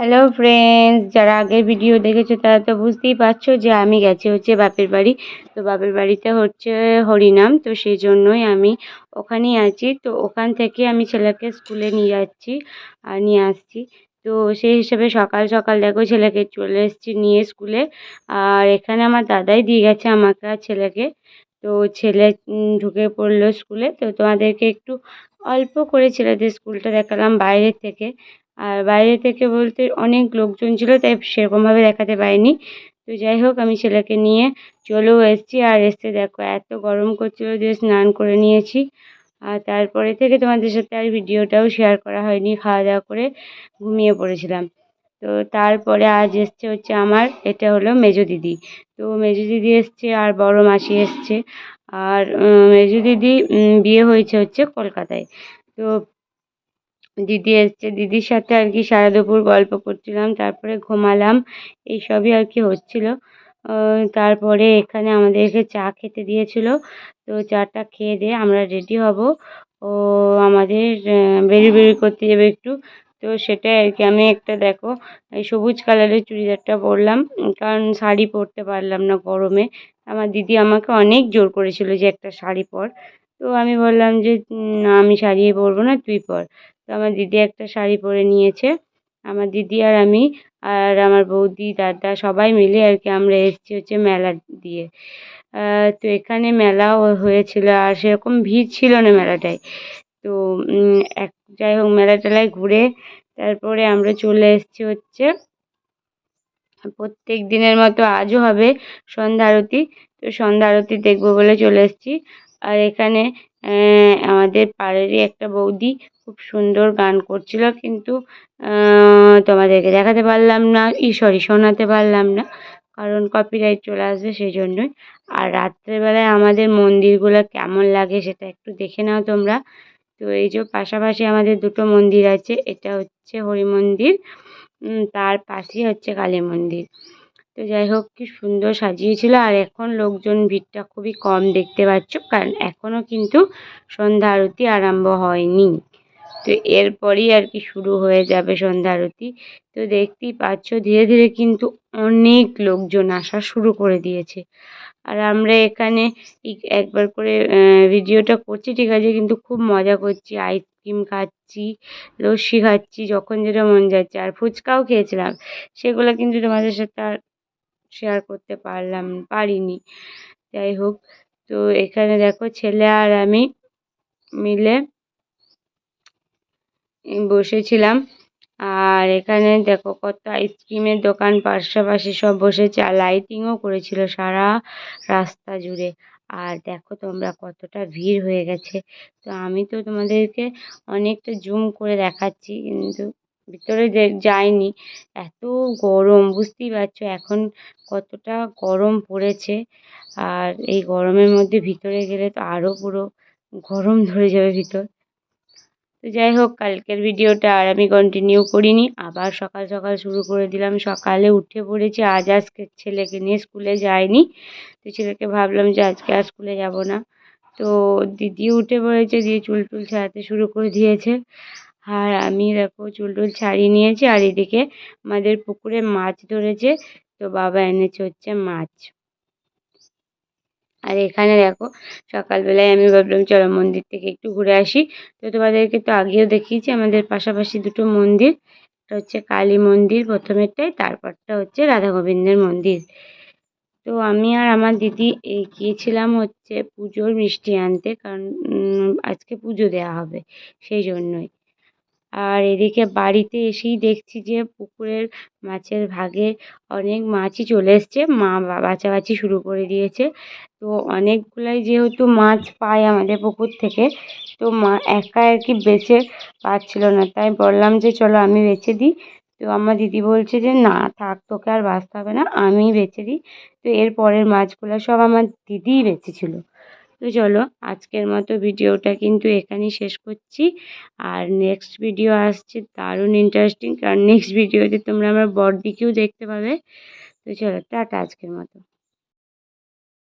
Hello friends যারা আগের video দেখেছ, তারা তো বুঝতেই পারছ যে আমি গেছি হচ্ছে বাপের বাড়ি। তো বাপের বাড়িতে হচ্ছে হরিনাম। তো সেই জন্যই আমি ওখানেই আছি। তো ওখান থেকে আমি ছেলেকে স্কুলে নিয়ে যাচ্ছি আর নিয়ে আসছি। তো সেই হিসেবে সকাল সকাল দেখো ছেলেকে চলে এসেছি নিয়ে স্কুলে। আর এখানে আমার দাদাই দিয়ে গেছে আমাকে আর ছেলেকে। তো ছেলে ঢুকে পড়ল স্কুলে। তো তোমাদেরকে একটু অল্প করে ছেলেদের স্কুলটা দেখালাম বাইরের থেকে। আর বাইরে থেকে বলতে অনেক লোকজন ছিল, তাই সেরকমভাবে দেখাতে পারিনি। তো যাই হোক, আমি ছেলেকে নিয়ে চলেও এসেছি আর এসে দেখো, এত গরম করছিল যে স্নান করে নিয়েছি। আর তারপরে থেকে তোমাদের সাথে আর ভিডিওটাও শেয়ার করা হয়নি, খাওয়া দাওয়া করে ঘুমিয়ে পড়েছিলাম। তো তারপরে আজ এসছে হচ্ছে আমার, এটা হলো মেজো দিদি। তো মেজো দিদি এসছে আর বড় মাসি এসছে। আর মেজো দিদি বিয়ে হয়েছে হচ্ছে কলকাতায়। তো দিদি এসছে। দিদির সাথে আর কি সারা দুপুর গল্প করছিলাম, তারপরে ঘুমালাম, এইসবই আর কি হচ্ছিল। তারপরে এখানে আমাদেরকে চা খেতে দিয়েছিল। তো চাটা খেয়ে দিয়ে আমরা রেডি হব। ও আমাদের বেরিয়ে করতে যাবে একটু। তো সেটাই আর কি, আমি একটা দেখো, এই সবুজ কালারের চুড়িদারটা পরলাম, কারণ শাড়ি পরতে পারলাম না গরমে। আমার দিদি আমাকে অনেক জোর করেছিল যে একটা শাড়ি পর। তো আমি বললাম যে না, আমি শাড়ি পরবো না, তুই পর। আমার দিদি একটা শাড়ি পরে নিয়েছে। আমার দিদি আর আমি আর আমার বৌদি, দাদা সবাই মিলে আর কি আমরা এসেছি হচ্ছে মেলা দিয়ে। তো এখানে মেলাও হয়েছিল আর সেরকম ভিড় ছিল না মেলাটায়। তো এক, যাই হোক মেলা টেলায় ঘুরে তারপরে আমরা চলে এসেছি হচ্ছে প্রত্যেক দিনের মতো আজও হবে সন্ধ্যা আরতি। তো সন্ধ্যা আরতি দেখব বলে চলে এসেছি। আর এখানে আমাদের পাড়েরই একটা বৌদি খুব সুন্দর গান করছিল কিন্তু তোমাদেরকে দেখাতে পারলাম না, ই সরি শোনাতে পারলাম না, কারণ কপিরাইট চলে আসবে সেই জন্যই আর রাত্রেবেলায় আমাদের মন্দিরগুলো কেমন লাগে সেটা একটু দেখে নাও তোমরা। তো এই যে পাশাপাশি আমাদের দুটো মন্দির আছে, এটা হচ্ছে হরি মন্দির তার পাশেই হচ্ছে কালী মন্দির। তো যাই হোক, কি সুন্দর সাজিয়েছিল, আর এখন লোকজন ভিড়টা খুবই কম দেখতে পাচ্ছ, কারণ এখনও কিন্তু সন্ধ্যা আরতি আরম্ভ হয়নি। তো এরপরই আর কি শুরু হয়ে যাবে সন্ধ্যা আরতি। তো দেখতেই পাচ্ছ, ধীরে ধীরে কিন্তু অনেক লোকজন আসা শুরু করে দিয়েছে। আর আমরা এখানে একবার করে ভিডিওটা করছি, ঠিক আছে? কিন্তু খুব মজা করছি। আইসক্রিম খাচ্ছি, লস্যি খাচ্ছি, যখন যেটা মন যাচ্ছে। আর ফুচকাও খেয়েছিলাম। সেগুলো কিন্তু তোমাদের সাথে আর শেয়ার করতে পারলাম, পারিনি। যাই হোক, তো এখানে দেখো ছেলে আর আমি মিলে বসেছিলাম। আর এখানে দেখো কত আইসক্রিমের দোকান, পাশাপাশি সব বসেছে। আর লাইটিংও করেছিল সারা রাস্তা জুড়ে। আর দেখো তোমরা কতটা ভিড় হয়ে গেছে। তো আমি তো তোমাদেরকে অনেকটা জুম করে দেখাচ্ছি, কিন্তু ভিতরে যাইনি, এত গরম, বুঝতেই পারছ এখন কতটা গরম পড়েছে। আর এই গরমের মধ্যে ভিতরে গেলে তো আরও পুরো গরম ধরে যাবে ভিতর। তো যাই হোক, কালকের ভিডিওটা আর আমি কন্টিনিউ করিনি। আবার সকাল সকাল শুরু করে দিলাম। সকালে উঠে পড়েছি। আজ আজকে ছেলেকে নিয়ে স্কুলে যাইনি। তো ছেলেকে ভাবলাম যে আজকে আর স্কুলে যাব না। তো দিদি উঠে পড়েছে, দিয়ে চুল টুল ছাড়াতে শুরু করে দিয়েছে। আর আমি দেখো, চুল টুল ছাড়িয়ে নিয়েছি। আর এদিকে আমাদের পুকুরে মাছ ধরেছে। তো বাবা এনেছে হচ্ছে মাছ। আর এখানে দেখো, সকালবেলায় আমি ভাবলাম চলো মন্দির থেকে একটু ঘুরে আসি। তো তোমাদেরকে তো আগেও দেখিয়েছি, আমাদের পাশাপাশি দুটো মন্দির, একটা হচ্ছে কালী মন্দির প্রথমেরটাই তারপরটা হচ্ছে রাধা গোবিন্দের মন্দির। তো আমি আর আমার দিদি এই গিয়েছিলাম হচ্ছে পুজোর মিষ্টি আনতে, কারণ আজকে পুজো দেওয়া হবে, সেই জন্যই। আর এদিকে বাড়িতে এসেই দেখছি যে পুকুরের মাছের ভাগে অনেক মাছই চলে এসছে। মা বাছাবাছি শুরু করে দিয়েছে। তো অনেকগুলাই যেহেতু মাছ পায় আমাদের পুকুর থেকে, তো মা একা আর কি বেছে পাচ্ছিল না। তাই বললাম যে, চলো আমি বেছে দিই। তো আমার দিদি বলছে যে, না, থাক, তোকে আর বাছতে হবে না, আমিই বেছে দিই। তো এর পরের মাছগুলো সব আমার দিদিই বেছেছিল তো চলো, আজকের মতো ভিডিওটা কিন্তু এখানেই শেষ করছি। আর নেক্সট ভিডিও আসছে দারুণ ইন্টারেস্টিং কারণ নেক্সট ভিডিওতে তোমরা আমার বড়দিকেও দেখতে পাবে। তো চলো, টাটা আজকের মতো।